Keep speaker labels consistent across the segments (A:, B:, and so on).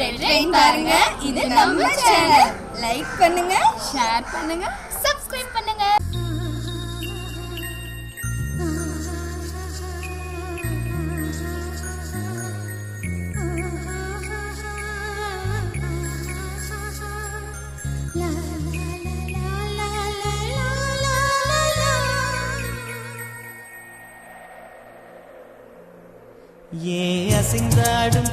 A: Red பாருங்க. இது நம்ம சேனல்
B: லைக் பண்ணுங்க
A: ஷேர் பண்ணுங்க சப்ஸ்கிரைப் பண்ணுங்க.
C: ஏ அசைந்தாடும்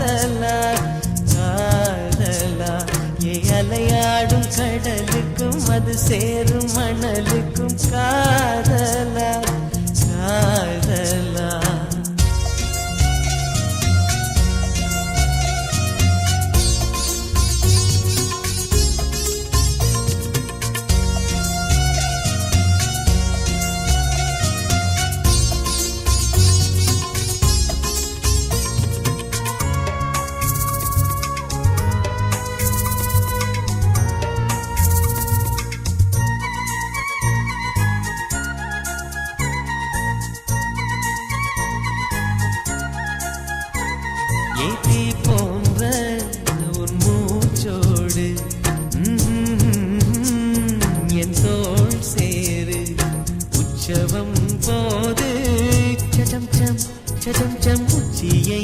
C: அலையாடும் கடலுக்கும் அது சேரும் மணலுக்கும் காதலா. ஏத்தி போன்ற உன் மூச்சோடு என் தோள் சேரு. உற்சவம் போது சடம் சம் சடம் சம் உச்சியை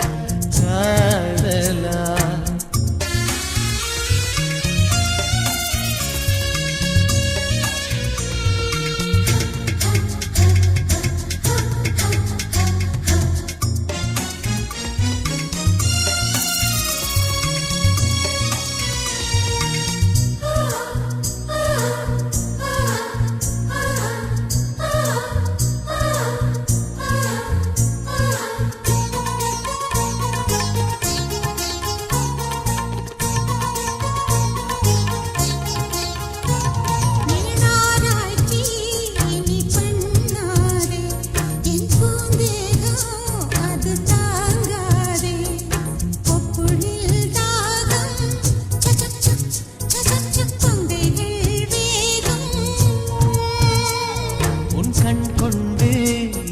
C: கண் கொண்டு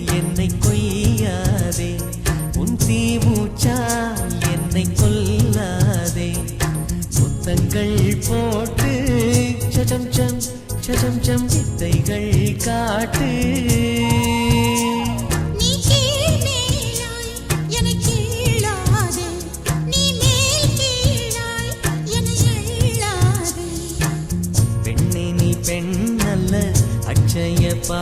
C: என்னை கொய்யாதே. உன் தீமூச்சா என்னை கொல்லாதே. முத்தங்கள் போட்டு சஜம் சம் சஜம் சம் வித்தைகள் காட்டு.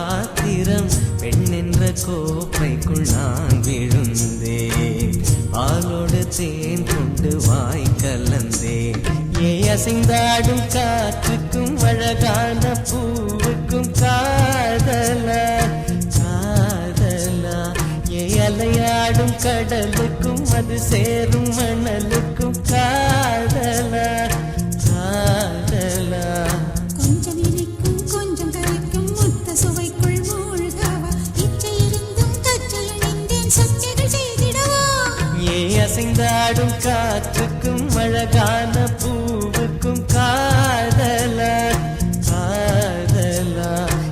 C: அட்சய பாத்திரம் பெண் கோப்பைக்குள் நான் விழுந்தேன். பாலோடு தேன் கொண்டு வாய் கலந்தேன். ஏ அசைந்தாடும் காற்றுக்கும் அழகான பூவுக்கும் காதலா காதலா. ஏ அலையாடும் கடலுக்கும் அது சேரும் மணலுக்கும் காதலா.
D: காதான பூவுக்கும் காதலா? காதலா.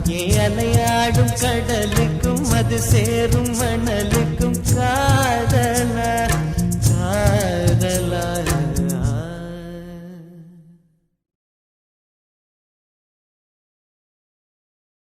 C: ஏ அலையாடும் கடலுக்கும் அது சே